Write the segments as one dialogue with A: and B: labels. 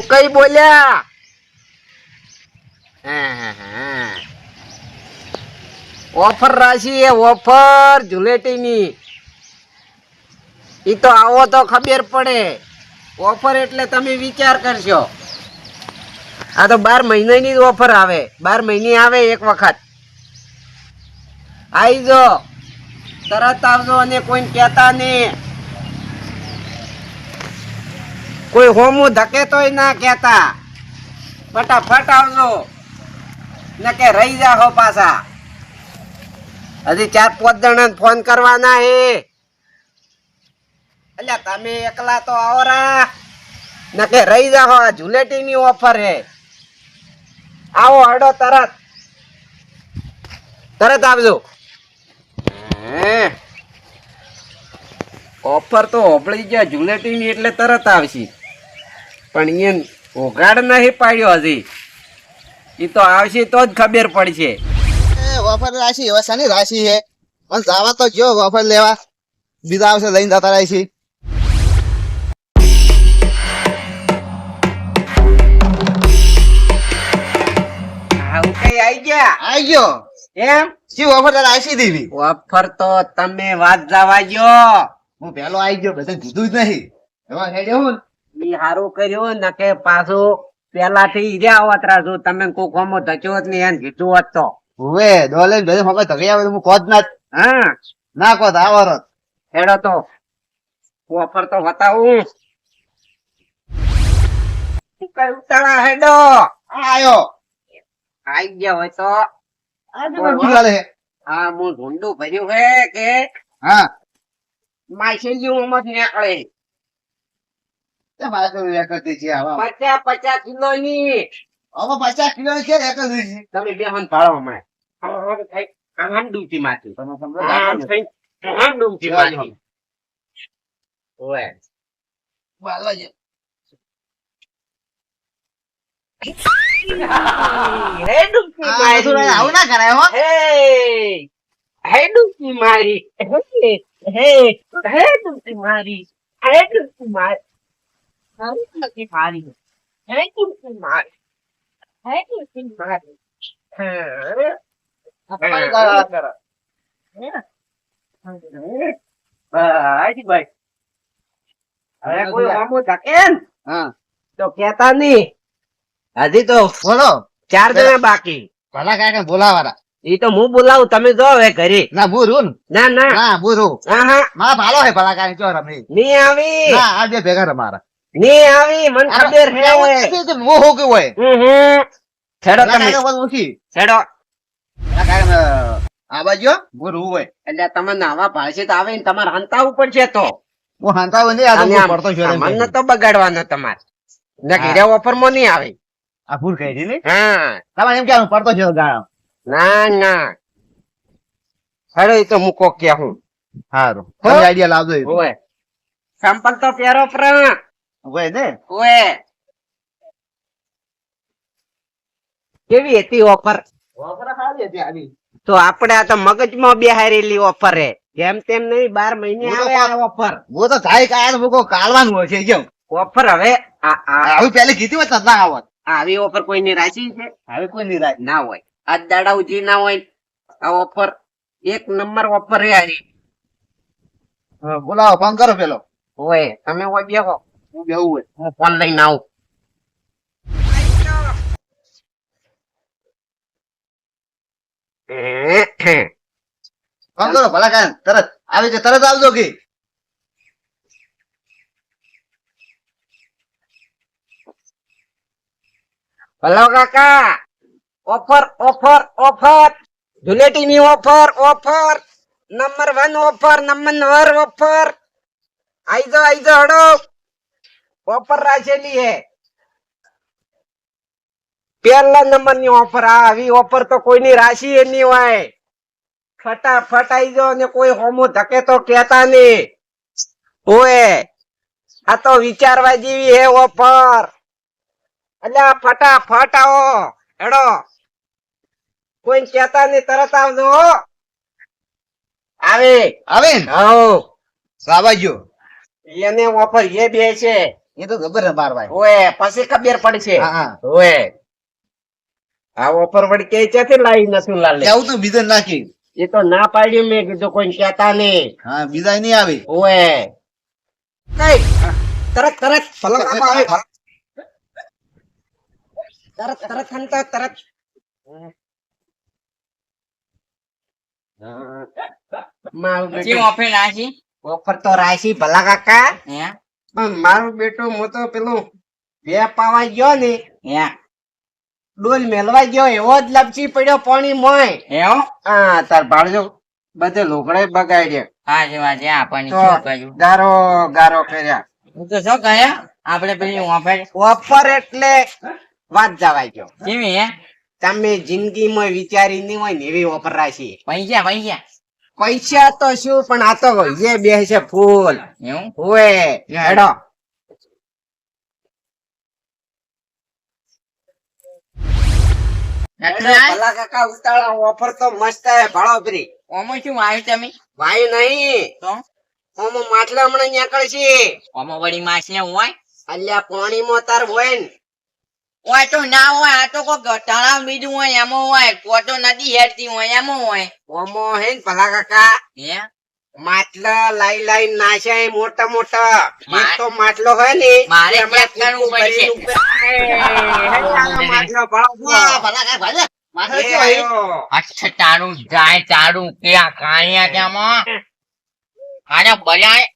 A: કઈ બોલ્યા. ઓફર રાશિ એ ઓફર જુલેટીની. એ તો આવો તો ખબર પડે. ઓફર એટલે તમે વિચાર કરશો. આ તો બાર મહિનાની જ ઓફર આવે. બાર મહિની આવે એક વખત. આવી જો, તરત આવજો અને કોઈને કહેતા નહીં. કોઈ હોમું ધકે તોય ના કહેતા. ફટાફટ આવજો. ને કે રહી જા હો પાછા. હજી ચાર પાંચ જણા ફોન કરવાના હે. અલ્યા તમે એકલા તો આવો રા. ને કે રહી આ જુલેટીની ઓફર હે. આવો હડો તરત. તરત આવજો. હે. ઓફર તો હોપળી ગયા, જુલેટીની એટલે તરત આવશે. પણ એ ઓગાડ નહીં પાડ્યો હજી. એ તો આવશે તો જ ખબર પડશે.
B: વફર રાશિ હવે શાની રાશિ છે? પણ જવા તો જો વફર લેવા. બીજા આવશે લઈને જતા રહે છે
A: કઈ આવી ગયા?
B: આઈ ગયો.
A: એમ?
B: શું વફર તારે આશી દેવી
A: ઓફર તો તમે વાત જવા ગયો
B: હું પેલો આઈ ગયો બધા દીધું જ નહીં. એમાં હેડ્યો હું.
A: ઈ હારું કર્યું ને કે પાછું પેલાથી ઈર્યા હોતરા જો તમે કોક કોમો ધચ્યો જ નહીં એને કીધું હોત તો.
B: હવે ડોલે બધે મગજ ધગી આવે હું કોદ ના
A: હા.
B: ના કોદ આવરો.
A: હેડો તો. ઓફર તો બતાવું કઈ ઉતાળા હેડો.
B: આયો.
A: આઈ ગયા હોય તો.
B: શું છે
A: હા હું ઢૂંઢું ભર્યું હે કે
B: હા.
A: માસી માછલીઓ મત નીકળે.
B: તે મારે તો એક છે આવા.
A: પચાસ પચાસ કિલો ની.
B: હવે પચાસ કિલો છે એક જ છે.
A: તમે બે હન ભાળો હમણાં. આમ ડૂબતી માથું.
B: તમે સમજો
A: આમ ડૂબતી માથું. ઓય.
B: બાલવા છે.
A: હે ડૂબતી
B: આ બધું
A: મારી
B: આવું ના કરાય હો.
A: હે. હે ડૂબતી મારી. હે હે. હે ડૂબતી મારી. હે ડૂબતી મારી. હે Ai મારી હે ડૂબતી Ai ને તો કેતા નહીં હજી તો
B: બોલો
A: ચાર જણા બાકી
B: ભલા કાકા બોલાવાના
A: એ તો હું બોલાવું તમે જો હવે ઘરે
B: ના. બુરું
A: ના ના
B: ના બુરું.
A: હા હા
B: મારા ભાલો હે ભલા કાકા જો રમી.
A: નહીં આવી.
B: ના આજે ભેગા રમારા
A: નહીં આવી મને ખબર હે ઓય
B: હું હો કે હોય.
A: છેડો તમે. છેડો.
B: ભલા કાકા આ બાજુ બુરું હોય.
A: એટલે તમે નાવા ભાષે તો આવે ને તમારે હંતાવું પડશે તો.
B: હું હાંતા નહીં આ પડતો છું
A: મને તો બગાડવાનો તમારે. ને ઘેરે ઓફરમાં નહીં આવે.
B: આ ભૂલ કહી દીધી
A: હા.
B: તમારે એમ કે પડતો છે ગાળો.
A: ના ના. હરે એ તો મૂકો કે હું.
B: સારું? આઈડિયા લાવજો એ.
A: ઓય તો પ્યારો પ્રા
B: હોય ને?
A: કેવી હતી ઓફર? તો આપણે આ તો મગજમાં બેહારેલી ઓફર હે. જેમ તેમ નહીં બાર મહિને આવે આ ઓફર.
B: હું તો થાય કાય મૂકો કાલવાનું હોય છે કેમ?
A: ઓફર હવે આ આ-
B: આવી પેલી કીધી હોય ના આવત.
A: આવી ઓફર કોઈની રાજી છે?
B: હવે કોઈ નહીં રાખ.
A: ના હોય. આજ દાડા ઉજી ના હોય. આ ઓફર એક નંબર ઓફર હે આની.
B: બોલાવો ફોન કરો પેલો.
A: ઓય તમે ઓય બેહો.
B: હું
A: offer offer offer. ધુલેટીની offer offer. Number one offer, number offer. આઈ જો આઈ જો હડો. ઓફર રાખેલી હે. પહેલા નંબરની ઓફર આવી. ઓફર તો કોઈની રાશિ એ નહીં હોય. ફટાફટ આવી જો ને કોઈ હોમો ધકે તો કેતા નહીં. ઓએ આ તો વિચારવા જેવી હે ઓફર અલ્યા ફટાફટ આવો હેડો. કોઈ કેતા નહીં તરત આવજો આવે.
B: આવે ને?
A: આવો
B: સાબાજો
A: એને ઓફર એ બે છે
B: એ તો જબર બાર ભાઈ.
A: ઓય પછી ખબર પડશે.
B: હા હા.
A: ઓય. આ ઓફર વડ કે છે લાઈ નથી લાલે?
B: કેવું તો બીજે નાખી.
A: એ તો ના પાડ્યું મેં કીધું કોઈ કહેતા નહીં
B: હા બીજા નહીં આવી.
A: ઓએ કઈ? તરત તરત ભલો કાપા આવે તરત તરત હંતા તરત.
C: ઓફર
A: તો રાશી ભલા કાકા.
C: હે?
A: પણ મારો બેટો હું તો પેલું બે પાવા ગયો ને ડોલ મેલવા ગયો એવો જ લપસી પડ્યો પાણી મોય.
C: એવો?
A: હા તાર ભાડજો બધે લોકડે બગાડ્યા.
C: હા જે વાત આપણને શું કહ્યું
A: ગારો ગારો કર્યા
C: હું તો શું કહ્યા આપણે પેલી ઓફર
A: ઓફર એટલે વાત જવાય ગયો.
C: કેવી હે?
A: તમે જિંદગીમાં વિચારી નહીં હોય ને એવી ઓફર રાખી.
C: પૈસા પૈસા.
A: પૈસા તો શું પણ આ તો જે બે છે ફૂલ.
C: એવું?
A: હેડો. કાકા ઉતાળા ઓફર તો મસ્ત હે ભાડો ફ્રી
C: ઓમાં શું આવ્યું તમે?
A: વાયુ નહીં.
C: તો?
A: ઓમાં માટલા હમણાં નીકળશે
C: ઓમાં વળી માછલે હોય?
A: અલ્યા પાણીમાં તાર હોય ને.
C: હોય તો ના હોય આ તો કોઈ ઘટાણા બીજું હોય એમાં હોય તો નદી હેરતી હોય એમાં હોય.
A: ઓમો હે ને ભલા કાકા.
C: હે? માટલા
A: લાઈ લાઈ નાશે મોટા મોટા. એક તો માટલો હોય ને
C: મારે કરવું પડશે.
A: માટલો
B: ભલા આવ્યું?
A: આયો.
C: અચ્છા તારું જાય તારું ક્યાં કાણિયા ત્યાંમાં આને બજાય?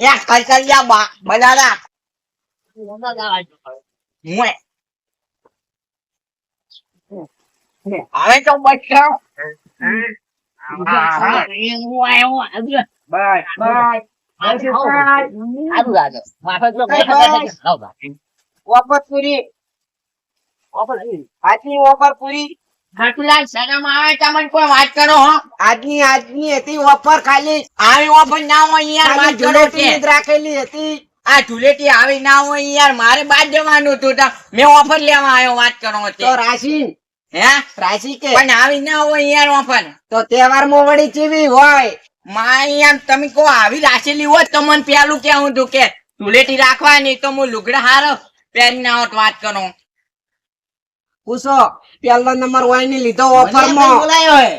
C: યા કલકલિયા બા બજારા મુએ હવે તો બચાવ
A: ઓફર પૂરી આજની ઓફર પૂરી
C: શરમ આવે તમને કોઈ વાત કરો હો.
A: આજની આજની હતી ઓફર ખાલી.
C: આવી ઓફર ના હોય યાર વાત કરો
A: જુલેટીની જ
C: છે
A: રાખેલી હતી.
C: આ ધૂળેટી આવી ના હોય યાર મારે બાદ જવાનું હતું તો મેં ઓફર લેવા આવ્યો વાત કરો
A: તો રાશિ?
C: હે?
A: રાશિ કે?
C: પણ આવી ના હોય યાર ઓફર.
A: તો તહેવારમાં વળી ચીવી હોય?
C: માં યાર તમે કહો આવી રાખેલી હોત તો મને પેલું કેવું હતું કે ધુલેટી રાખવાની તો હું લુગડા હારો. પહેરી ના હોત વાત કરો.
A: પૂછો પેલો નંબર હોય ને લીધો ઓફરમાં.
B: બોલાયો હે.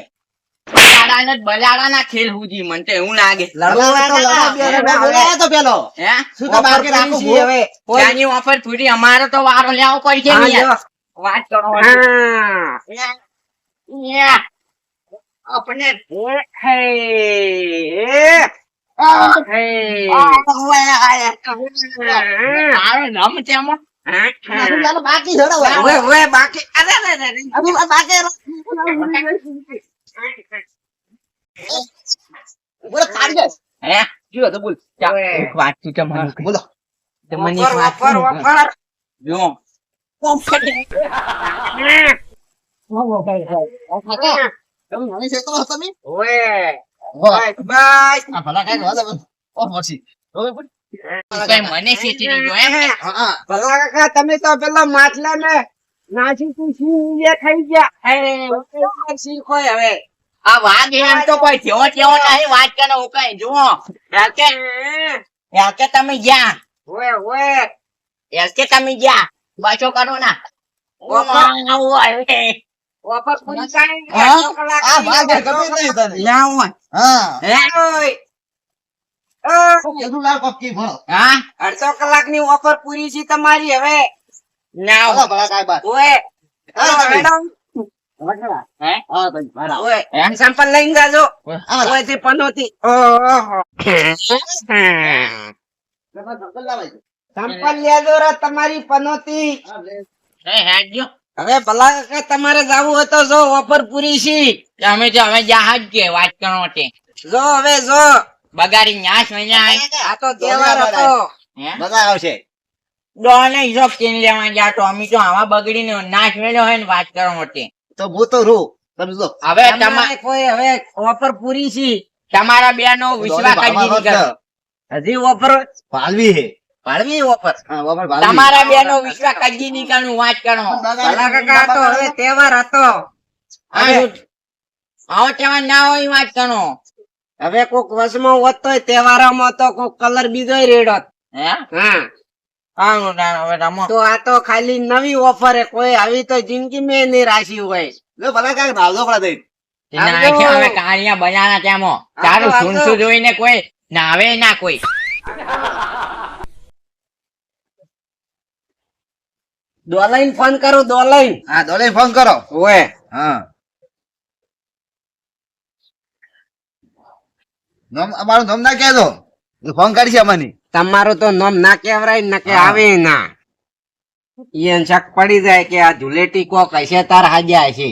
C: બજાડા ને ખેલ સુધી મને તો એવું લાગે.
A: હોય તો
B: તો પેલો.
C: હે?
B: શું તો
A: ઓફર
B: બાકી રાખું
A: હવે
C: ત્યાંની ઓફર પૂરી અમારે તો વારો લેવો પડશે ને વાત કરો
A: હા. આપણે હે. હે.
C: તારો નામ તેમાં
B: હજુ ચાલો બાકી
A: બાકી અરે અરે
B: બાકી. બોલો, કાઢી દે.
C: હે
B: શું હતું બોલ.
C: જો
B: તમે તમે.
A: બસ બસ
B: આ ભલા કાંઈક વાંધો નહીં. ઓ, પછી.
C: મને
A: કાકા તમે તો પેલા માટલા ને નાસી કુસી એ ખાઈ ગયા? હે શીખો હવે.
C: આ વાત એમ તો કોઈ જેવો તેવો નહીં વાત કરો હું જુઓ. એલ કે તમે ગયા? તમે બચો કરો ના.
A: પૂરી
B: આ ગમે નહીં તને. હા.
C: હે
A: ઓય. ઓય.
B: કેટલું લાવ પક્કી ભણો.
C: હા.
A: અડધો કલાકની ઓફર પૂરી છે તમારી હવે? સેમ્પલ લઈને જાજો. પનોતી.
B: સંપલ
A: લેજો રે તમારી પનોતી. હવે ભલા કાકા તમારે જાવું હોય તો જો ઓફર પૂરી છે.
C: અમે જો અમે જહાજ કે વાત કરો
A: જો હવે જો.
C: બગાડી ન્યાસ વયા
A: આ. તો તહેવાર હતો.
C: હે?
B: આવશે.
C: ડોને હિસાબ કેમ લેવા ગયા તો તો આવા બગડીને નાશ વેલો હોય ને વાત કરો તે
B: તો હું તો રૂ. તમે
C: હવે
A: તમારે કોઈ હવે ઓફર પૂરી છે.
C: તમારા બે નો વિશ્વાસ
A: હજી ઓફર
B: હે.
C: તમારા બે નો વિશ્વાસ નીકળનું વાત કરો.
A: કાકા તો હવે તહેવાર હતો.
C: આવો તહેવાર ના હોય વાત કરો.
A: હવે કોક વસમાં હોત તોય તહેવારોમાં તો કોક કલર બીજો રેડો
C: હે?
A: હા. તો આ તો ખાલી નવી ઓફર કોઈ આવી તો જિંદગી મેં નહીં રાશી હોય.
B: લે ભલા કાંઈક નાવજો પડા
C: હવે બનાના તારું જોઈને કોઈ નાવે ના કોઈ.
A: દોલાઈને ફોન કરો દોલાઈન.
B: હા દોલાઈન ફોન કરો.
A: ઓએ
B: હા. નામ અમારું નામ ના કહેજો. ફોન કરશે અમાની
A: તમારું તો નામ ના કેવરાય ને કે આવે ના. ઈયન શક પડી જાય કે આ ધુલેટી કોક હશે તાર હાજ્યા હશે.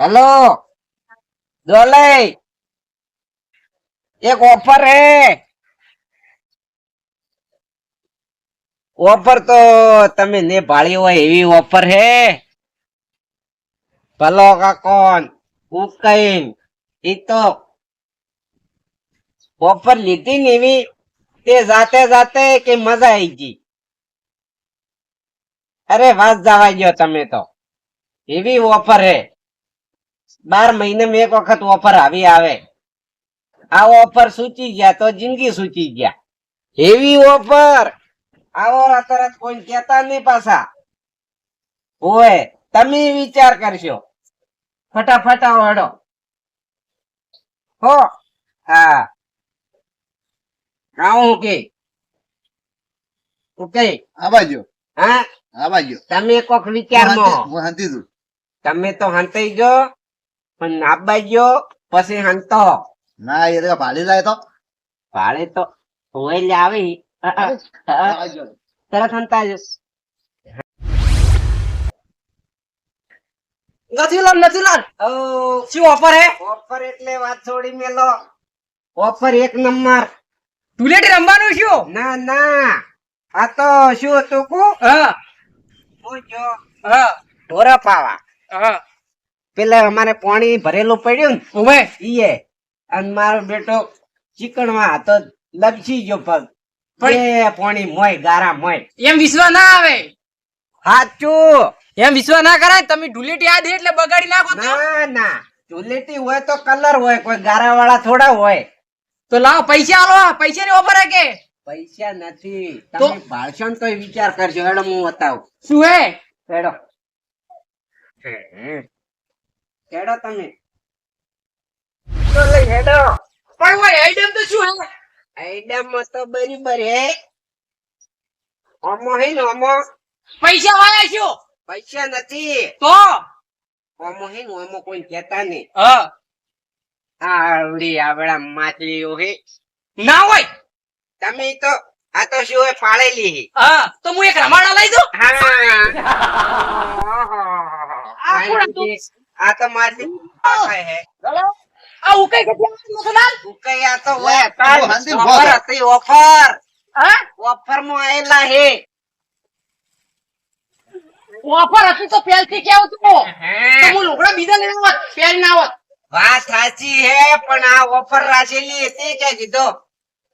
A: હેલો? દોલે એક ઓફર હે. ઓફર તો તમે ને ભાળી હોય એવી ઓફર હે. ભલો કાકોન ઉકઈન ઈ તો ઓફર લીધી ને એવી તે જાતે જાતે કે મજા આવી ગઈ. અરે વાત જવા ગયો તમે તો. એવી ઓફર હે. બાર મહિને મેં એક વખત ઓફર આવી આવે. આ ઓફર સૂચી ગયા તો જિંદગી સૂચી ગયા. એવી ઓફર. આવો તરત કોઈ કેતા નહીં પાછા. ઓય, તમે વિચાર કરશો. ફટાફટ આવો હેડો. હો હા. આવું કે? ઓકે
B: આવાજો
A: હા?
B: આવાજો
A: તમે કોક વિચારમાં
B: હંતી છું.
A: તમે તો હંતાઈ જો પણ આબા ગયો પછી હંતો
B: ના એ તો ભાલી જાય તો.
A: ભાડે તો હોય લે આવી. તરત હંતા જ
C: નથીલાલ નથીલાલ
A: ઓ
C: શું ઓફર હે?
A: ઓફર એટલે વાત છોડી મેલો. ઓફર એક નંબર.
C: ટુલેટ રમવાનું શું?
A: ના ના. આ તો શું હતું કુ?
C: હા.
A: હા ઢોરા પાવા
C: હા.
A: પેલા અમારે પાણી ભરેલું પડ્યું ને
C: ઓવે
A: ઈએ. અને મારો બેટો ચીકણમાં હતો લપસી ગયો પગ.
C: પણ-
A: પાણી મોય ગારા મોય.
C: એમ વિશ્વાસ ના આવે.
A: સાચું
C: એમ વિશ્વાસ ના કરાય તમે ઢુલેટી આ દે એટલે બગાડી નાખો તો?
A: ના ના. ઢુલેટી હોય તો કલર હોય કોઈ ગારા વાળા થોડા હોય.
C: તો લાવો પૈસા આલો પૈસા ની ઓફર કે?
A: પૈસા નથી. તમે ભાષણ તો વિચાર કરજો હેડો હું બતાવું.
C: શું હે?
A: હેડો. હેડો તમે. તો લઈ હેડો.
C: પણ ઓય આઈડમ તો શું હે?
A: આઈડમ તો બરાબર હે. ઓમો હે ઓમો.
C: પૈસા વાળા શું
A: પૈસા નથી.
C: તો?
A: ઓમો હે ઓમો કોઈ કહેતા નહીં.
C: હા.
A: આ આવડી આવડા માછલીઓ હે.
C: ના હોય.
A: તમે તો આ તો શું હે પાળેલી હે.
C: હા તો હું એક રમાડા લઈ દઉં?
A: હા. આ તો માછલી હે.
C: આ ઉકાઈ ગયો નથીલાલ
A: કઈ આ તો હોય.
B: ઓ, હાંધી ઊભો
A: ઓફર હતી ઓફર.
C: હા?
A: ઓફરમાં આયેલા હે.
C: ઓફર હતી તો પહેલથી કેવું તું તો હું. લુગડા બીજા લઈને આવત પહેરી ના આવત
A: વાત સાચી હે પણ આ ઓફર રાખેલી તે કે કીધો?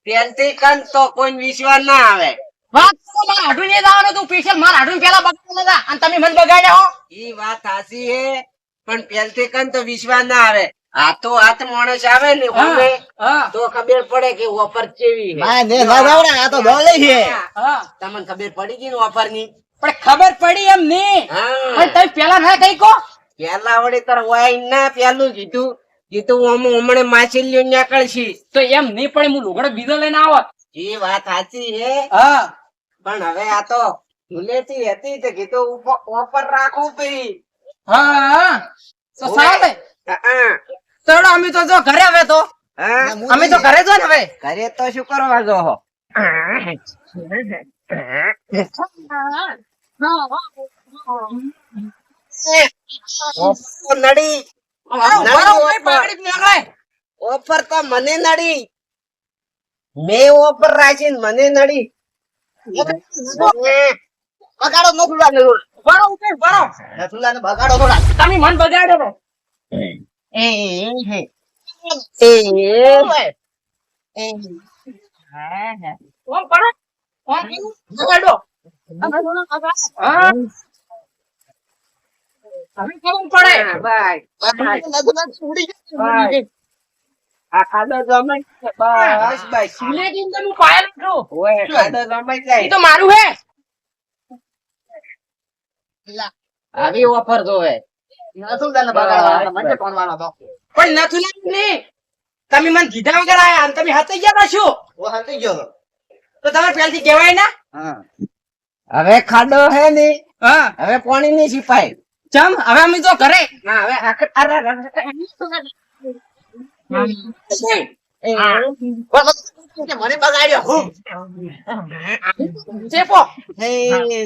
A: પેલથી કન તો કોઈ વિશ્વાસ ના આવે.
C: વાત તો મારા હાડું ને જવાનું તું પીછે મારા હાડું પેલા બગાડેલા હતા અને તમે મને બગાડ્યા હો.
A: ઈ વાત સાચી હે પણ પેલથી કન તો વિશ્વાસ ના આવે. હાથો હાથ માણસ આવે ને ઓમે તો ખબર પડે કે ઓફર કેવી હે.
B: ના ને આ તો દોલે છે.
A: તમને ખબર પડી ગઈ ને ઓફરની
C: પણ ખબર પડી એમ નહીં. પણ તમે પેલા ના કઈ કો
A: પેલા વડે તાર વાય ના પેલું કીધું. કીધું અમે હમણે માછલીઓ નીકળશી
C: તો એમ નહીં પણ હું લુગડો બીજો લઈને આવો.
A: એ વાત સાચી હે.
C: હા.
A: પણ હવે આ તો ભૂલેથી હતી તો કીધું ઓફર રાખવું પડી.
C: હા હા. તો
A: ઓવે.
C: સારું તો અમે તો જો ઘરે હવે તો. અમે તો ઘરે જો ને હવે.
A: ઘરે તો શું કરવા જો હો. નડી ઓફર તો મને નડી મે ઓફર રાખી મને નડી
B: બગાડો નોકલા ને
C: બરો ઉકે બરો
B: નથુલા ને બગાડો થોડા
C: તમે મન બગાડો તો
A: એ. હે એ
C: ઓમ ઓમ. બગાડો હા. હવે ખબર પડે
A: હા, ભાઈ
C: મારું હે.
A: આવી ઓફર જોવે.
C: પણ નથી ને તમે મને કીધા વગર આયા અને તમે હાથે ગયા
B: છો. હાથ ગયો
C: તો. તમારે પહેલથી કહેવાય ના?
B: હા.
A: હવે ખાડો હે ની
C: હા.
A: હવે પાણી ની સિપાઈ.
C: ચમ હવે અમે તો કરે
A: ના હવે
B: મને બગાડ્યો. હું.
C: ચેપો
A: હે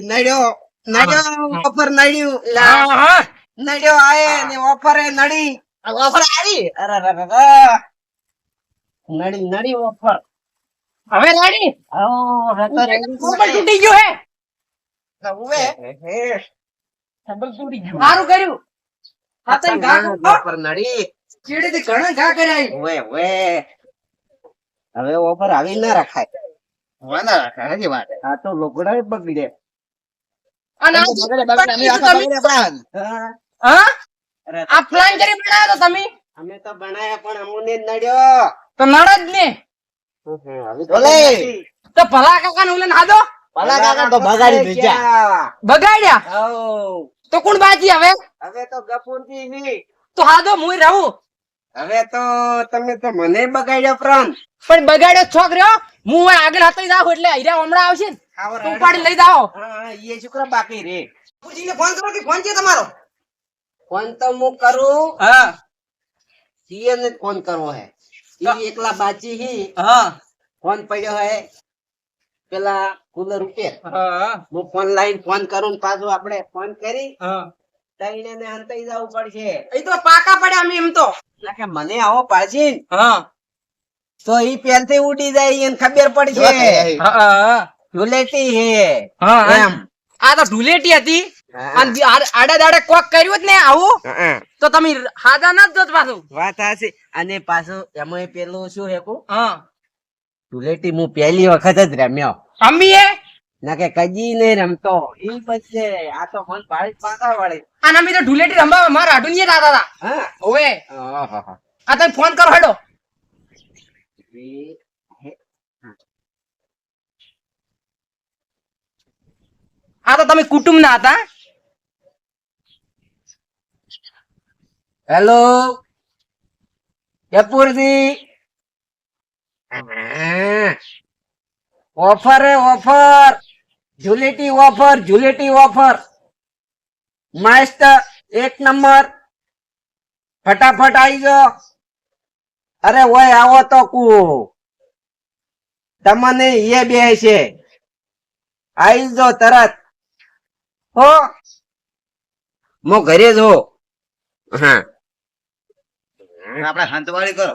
A: નડ્યો નડ્યો ઓફર નડ્યું. લા, નડ્યો આયે ને ઓફર નડી.
B: ઓફર આવી.
A: અરે અરે, અરે, અરે. નડી નડી ઓફર.
C: હવે નડી.
A: ઓ હવે તો
C: તૂટી ગયો હે.
B: તો ઉવે.
A: હે.
C: સારું કર્યું હાથે ઘા
A: ના, નડી
C: ચીડીથી ઘણા ઘા કર્યા
A: ઓવે ઓવે હવે ઓફર આવી ના રખાય
B: હજી વાત.
A: આ તો બગડે
C: અને.
A: હા.
C: હા આ પ્લાન કરી બનાવ્યો તો તમે
A: અમે તો બનાયા પણ અમુને જ નડ્યો
C: તો નડ જ ને
A: તો.
C: ભલા કાકા ને
B: કાકા તો બગાડી દીધા.
C: બગાડ્યા. તો કોણ બાજી હવે?
A: હવે તો ગફુરજી ની.
C: તો હાદો હું રહું.
A: હવે તો તમે તો મને બગાડ્યો પ્રાણ
C: પણ બગાડ્યો છોક રહ્યો હું હવે આગળ હાથે જાઉં એટલે હીરા હમણાં આવશે ને. તો ઉપાડી લઈ જાઓ.
A: હા એ છોકરા બાકી રે.
C: ફોન કરો કે ફોન છે તમારો?
A: ફોન તો હું કરું.
C: હા.
A: સીએ ને ફોન કરવો હે. ઈ એકલા બાચી હી.
C: હા.
A: ફોન પડ્યો હે. પેલા કુલર ઉપર
C: હું.
A: ફોન લાઈન ફોન કરું પાછું આપણે ફોન કરી. તઈને ને હંતાઈ જવું પડશે.
C: એ તો પાકા પડ્યા અમે એમ તો.
A: કે મને આવો પાછી તો ઈ પેલથી ઉડી જાય એને ખબર પડશે.
C: ઢુલેટી
A: ધુલેટી હે.
C: હા
A: એમ.
C: આ તો ઢુલેટી હતી. અને આડે દાડે કોક કર્યું જ ને આવું. તો તમે હાદા ના જ જોત પાછું.
A: વાત અને પાછું એમાં પેલું શું હેકું? કુ
C: હા.
A: ધુલેટી હું પહેલી વખત જ રમ્યો.
C: અમ્મી
A: ના કે કજી નહીં રમતો. ઈ પછી આ તો મન ભાઈ પાછા વળે.
C: આ નમી તો ધૂળેટી રમવા મારા હાડું દાદા હતા.
A: હા? ઓવે.
C: આ તમે ફોન કરો હેડો. આ તો તમે કુટુંબ ના હતા.
A: હેલો કપૂરજી ઓફર હે offer. Dhuleti offer Dhuleti offer. મસ્ત એક નંબર. ફટાફટ આવી જાઓ. અરે ઓય આવો તો કુ તમને એ બે છે. આવી જો તરત. હો. મો ઘરે જ હો હા.
B: આપણે હંતવાળી કરો.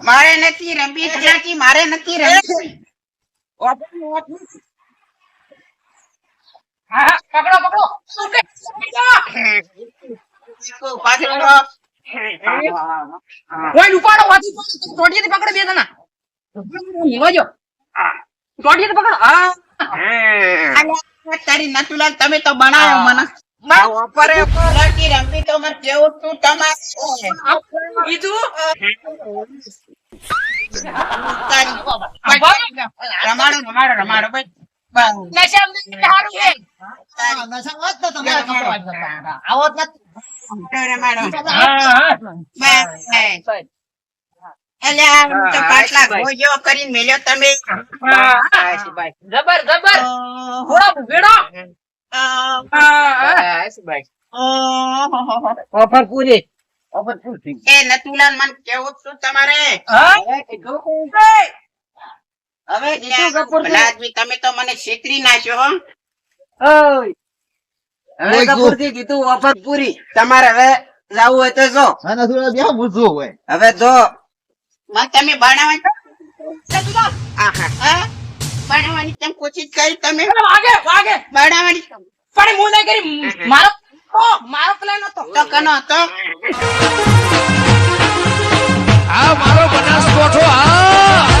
D: મારે નથી રમી ત્યાંથી મારે નથી રમી
C: હા પકડો પકડો. કોઈ ઉપાડો વાંચી પકડો બે જણા. મોજો ટોટીએથી પકડો. હા.
D: તારી નથુલાલ તમે તો બનાવ્યો મને. કરીને મેલ્યો તમે.
C: હા જબર જબર.
A: ઓફર પૂરી ઓફર પૂરી
D: એ નથુલાલ મન કેવું છું તમારે
A: હવે કીધું કપૂર
D: તમે તો મને છેતરી નાખ્યો હો
A: હવે કપૂરજી કીધું ઓફર પૂરી તમારે હવે જાવું હોય તો જો
B: અને પૂછવું હોય
A: હવે જો
D: તમે ભણાવ આહા હા ભણાવવાની તેમ કોશિશ કરી તમે?
C: વાગે વાગે.
D: ભણાવવાની
C: પણ હું નહીં કરી. મારો ઓ, મારો પ્લાન હતો.
D: તો કનો હતો
E: આ મારો બનાસકોઠો આ